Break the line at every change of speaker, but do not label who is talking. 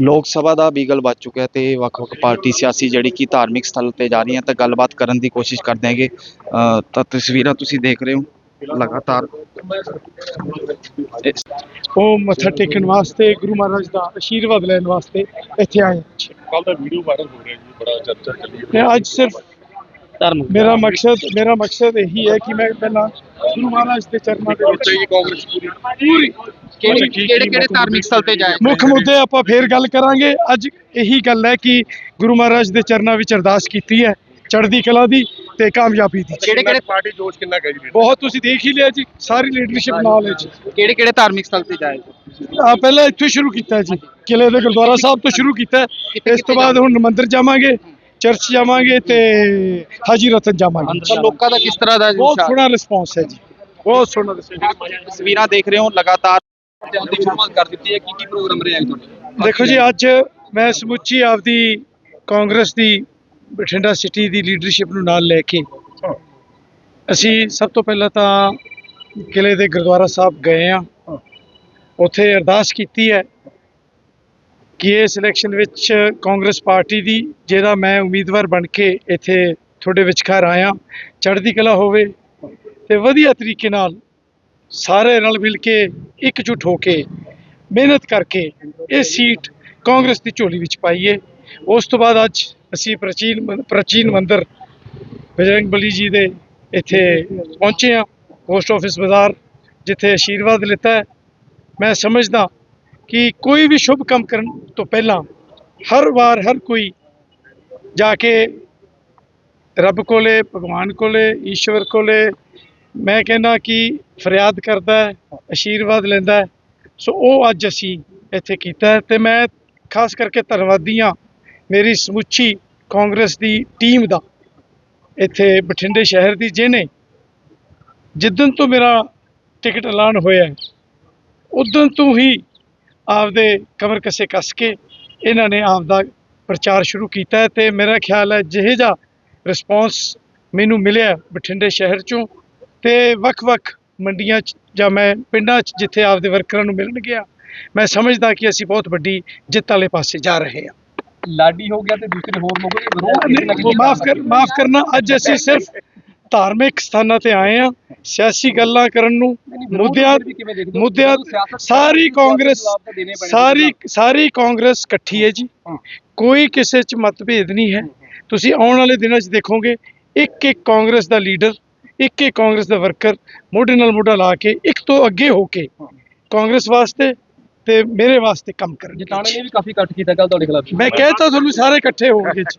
ਲੋਕ ਸਭਾ ਦਾ ਬੀਗਲ ਵੱਜ ਚੁੱਕਿਆ ਤੇ ਵੱਖ-ਵੱਖ ਪਾਰਟੀ ਸਿਆਸੀ ਜਿਹੜੀ ਕਿ ਧਾਰਮਿਕ ਸਥਲ ਤੇ ਜਾ ਰਹੀਆਂ ਤਾਂ ਗੱਲਬਾਤ ਕਰਨ ਦੀ ਕੋਸ਼ਿਸ਼ ਕਰਦੇ ਹੈਗੇ। ਅ, ਤਾਂ ਤਸਵੀਰਾਂ ਤੁਸੀਂ ਦੇਖ ਰਹੇ ਹੋ ਲਗਾਤਾਰ। ਇਹ-
ਉਹ ਮੱਥਾ ਟੇਕਣ ਵਾਸਤੇ ਗੁਰੂ ਮਹਾਰਾਜ ਦਾ ਆਸ਼ੀਰਵਾਦ ਲੈਣ ਵਾਸਤੇ ਇੱਥੇ ਆਏ ਹਾਂ।
ਕੱਲ ਦਾ ਵੀਡੀਓ ਵਾਇਰਲ ਹੋ ਰਿਹਾ ਜੀ ਬੜਾ ਚਰਚਾ ਚੱਲੀ
ਤੇ ਅੱਜ ਸਿਰਫ ਮੇਰਾ ਮਕਸਦ ਮੇਰਾ ਮਕਸਦ ਇਹੀ ਹੈ ਕਿ ਮੈਂ ਪਹਿਲਾਂ ਗੁਰੂ ਮਹਾਰਾਜ ਦੇ ਚਰਨਾਂ ਦੇ ਵਿੱਚ
ਕਾਂਗਰਸ ਪੂਰੀ।
ਪੂਰੀ
ਕਿਹੜੇ ਕਿਹੜੇ ਧਾਰਮਿਕ ਸਥਲ ਤੇ ਜਾਏ?
ਮੁੱਖ ਮੁੱਦੇ ਆਪਾਂ ਫੇਰ ਗੱਲ ਕਰਾਂਗੇ। ਅੱਜ ਇਹੀ ਗੱਲ ਹੈ ਕਿ ਗੁਰੂ ਮਹਾਰਾਜ ਦੇ ਚਰਨਾਂ ਵਿੱਚ ਅਰਦਾਸ ਕੀਤੀ ਹੈ ਚੜ੍ਹਦੀ ਕਲਾ ਦੀ ਤੇ ਕਾਮਯਾਬੀ ਦੀ।
ਕਿਹੜੇ ਕਿਹੜੇ
ਪਾਰਟੀ ਜੋਸ਼ ਕਿੰਨਾ ਕਹੇ ਜੀ
ਬਹੁਤ ਤੁਸੀਂ ਦੇਖ ਹੀ ਲਿਆ ਜੀ ਸਾਰੀ ਲੀਡਰਸ਼ਿਪ ਨਾਲ ਹੈ ਜੀ।
ਕਿਹੜੇ ਕਿਹੜੇ ਧਾਰਮਿਕ ਸਥਲ ਤੇ ਜਾਏ?
ਆ ਪਹਿਲਾਂ ਇੱਥੋਂ ਸ਼ੁਰੂ ਕੀਤਾ ਜੀ ਕਿਲੇ ਦੇ ਗੁਰਦੁਆਰਾ ਸਾਹਿਬ ਤੋਂ ਸ਼ੁਰੂ ਕੀਤਾ। ਇਸ ਤੋਂ ਬਾਅਦ ਹੁਣ ਮੰਦਿਰ ਜਾਵਾਂਗੇ। ਚਰਚ ਜਾਵਾਂਗੇ ਤੇ ਹਾਜੀ ਰਤਨ ਜਾਵਾਂਗੇ।
ਤਾਂ ਲੋਕਾਂ ਦਾ ਕਿਸ ਤਰ੍ਹਾਂ ਦਾ
ਬਹੁਤ ਸੋਹਣਾ ਰਿਸਪੌਂਸ ਹੈ ਜੀ। ਬਹੁਤ ਸੋਹਣਾ
ਤਸਵੀਰਾਂ ਦੇਖ ਰਹੇ ਹੋ ਲਗਾਤਾਰ
ਦੀ ਸ਼ੁਰੂਆਤ ਕਰ ਦਿੱਤੀ ਹੈ। ਕੀ ਕੀ ਪ੍ਰੋਗਰਾਮ ਰਿਹਾ ਹੈ ਤੁਹਾਡੇ
ਦੇਖੋ ਜੀ ਅੱਜ ਮੈਂ ਸਮੁੱਚੀ ਆਪਦੀ ਕਾਂਗਰਸ ਦੀ ਬਠਿੰਡਾ ਸਿਟੀ ਦੀ ਲੀਡਰਸ਼ਿਪ ਨੂੰ ਨਾਲ ਲੈ ਕੇ ਅਸੀਂ ਸਭ ਤੋਂ ਪਹਿਲਾਂ ਤਾਂ ਕਿਲੇ ਦੇ ਗੁਰਦੁਆਰਾ ਸਾਹਿਬ ਗਏ ਆ ਉੱਥੇ ਅਰਦਾਸ ਕੀਤੀ ਹੈ ਕਿ ਇਸ ਇਲੈਕਸ਼ਨ ਵਿੱਚ ਕਾਂਗਰਸ ਪਾਰਟੀ ਦੀ, ਜਿਹਦਾ ਮੈਂ ਉਮੀਦਵਾਰ ਬਣ ਕੇ ਇੱਥੇ ਤੁਹਾਡੇ ਵਿਚਕਾਰ ਆਇਆ, ਚੜ੍ਹਦੀ ਕਲਾ ਹੋਵੇ ਤੇ ਵਧੀਆ ਤਰੀਕੇ ਨਾਲ ਸਾਰੇ ਰਲ ਮਿਲ ਕੇ ਇਕਜੁੱਟ ਹੋ ਕੇ ਮਿਹਨਤ ਕਰਕੇ ਇਹ ਸੀਟ ਕਾਂਗਰਸ ਦੀ ਝੋਲੀ ਵਿੱਚ ਪਾਈਏ ਉਸ ਤੋਂ ਬਾਅਦ ਅੱਜ ਅਸੀਂ ਪ੍ਰਾਚੀਨ ਪ੍ਰਾਚੀਨ ਮੰਦਿਰ ਬਜਰੰਗ ਬਲੀ ਜੀ ਦੇ ਇੱਥੇ ਪਹੁੰਚੇ ਹਾਂ, ਪੋਸਟ ਆਫਿਸ ਬਾਜ਼ਾਰ, ਜਿੱਥੇ ਆਸ਼ੀਰਵਾਦ ਲਿੱਤਾ ਮੈਂ ਸਮਝਦਾ ਕਿ ਕੋਈ ਵੀ ਸ਼ੁਭ ਕੰਮ ਕਰਨ ਤੋਂ ਪਹਿਲਾਂ ਹਰ ਵਾਰ ਹਰ ਕੋਈ ਜਾ ਕੇ ਰੱਬ ਕੋਲੇ ਭਗਵਾਨ ਕੋਲੇ ਈਸ਼ਵਰ ਕੋਲੇ ਮੈਂ ਕਹਿੰਦਾ ਕਿ ਫਰਿਆਦ ਕਰਦਾ ਹੈ ਆਸ਼ੀਰਵਾਦ ਲੈਂਦਾ ਹੈ। ਸੋ ਉਹ ਅੱਜ ਅਸੀਂ ਇੱਥੇ ਕੀਤਾ ਹੈ ਤੇ ਮੈਂ ਖਾਸ ਕਰਕੇ ਧੰਨਵਾਦੀ ਹਾਂ ਮੇਰੀ ਸਮੁੱਚੀ ਕਾਂਗਰਸ ਦੀ ਟੀਮ ਦਾ ਇੱਥੇ ਬਠਿੰਡੇ ਸ਼ਹਿਰ ਦੀ ਜਿਹਨੇ ਜਿੱਦਣ ਤੋਂ ਮੇਰਾ ਟਿਕਟ ਐਲਾਨ ਹੋਇਆ ਹੈ, ਉਦੋਂ ਤੋਂ ਹੀ ਆਪਦੇ ਕਮਰ ਕੱਸੇ ਕੱਸ ਕੇ ਇਹਨਾਂ ਨੇ ਆਪਦਾ ਪ੍ਰਚਾਰ ਸ਼ੁਰੂ ਕੀਤਾ ਤੇ ਮੇਰਾ ਖਿਆਲ ਹੈ ਜਿਹੇ ਜਿਹਾ ਰਿਸਪੌਂਸ ਮੈਨੂੰ ਮਿਲਿਆ ਬਠਿੰਡੇ ਸ਼ਹਿਰ ਚੋਂ ਤੇ ਵੱਖ-ਵੱਖ ਮੰਡੀਆਂ 'ਚ ਜਾਂ ਮੈਂ ਪਿੰਡਾਂ 'ਚ ਜਿੱਥੇ ਆਪਦੇ ਵਰਕਰਾਂ ਨੂੰ ਮਿਲਣ ਗਿਆ ਮੈਂ ਸਮਝਦਾ ਕਿ ਅਸੀਂ ਬਹੁਤ ਵੱਡੀ ਜਿੱਤ ਵਾਲੇ ਪਾਸੇ ਜਾ ਰਹੇ ਹਾਂ।
ਲਾਡੀ ਹੋ ਗਿਆ ਤੇ ਦੂਸਰੇ ਹੋਰ ਲੋਕ ਵੀ ਵਿਰੋਧ
ਮਾਫ ਕਰ ਮਾਫ ਕਰਨਾ ਅੱਜ ਅਸੀਂ ਸਿਰਫ ਧਾਰਮਿਕ ਸਥਾਨਾਂ ਤੇ ਆਏ ਆ ਸਿਆਸੀ ਗੱਲਾਂ ਕਰਨ ਨੂੰ ਮੁੱਦਿਆਂ? ਮੁੱਦਿਆਂ ਸਾਰੀ ਕਾਂਗਰਸ
ਤਾਂ
ਸਾਰੀ ਸਾਰੀ ਇਕੱਠੀ ਹੈ ਜੀ। ਕੋਈ ਕਿਸੇ 'ਚ ਮਤਭੇਦ ਨਹੀਂ ਹੈ। ਤੁਸੀਂ ਆਉਣ ਵਾਲੇ ਦਿਨਾਂ 'ਚ ਦੇਖੋਗੇ ਇੱਕ ਇੱਕ ਕਾਂਗਰਸ ਦਾ ਲੀਡਰ ਇੱਕ ਇੱਕ ਕਾਂਗਰਸ ਦਾ ਵਰਕਰ ਮੋਢੇ ਨਾਲ ਮੋਢਾ ਲਾ ਕੇ ਇੱਕ ਤੋਂ ਅੱਗੇ ਹੋ ਕੇ ਕਾਂਗਰਸ ਵਾਸਤੇ ਤੇ ਮੇਰੇ ਵਾਸਤੇ ਕੰਮ ਕਰਨਗੇ।
ਜਟਾਣੇ ਨੇ ਵੀ ਕਾਫੀ ਕੱਟ ਕੀਤਾ ਕੱਲ ਤੁਹਾਡੇ ਖਿਲਾਫ।
ਮੈਂ ਕਹਿਤਾ ਤੁਹਾਨੂੰ ਸਾਰੇ ਇਕੱਠੇ ਹੋਣਗੇ ਜੀ।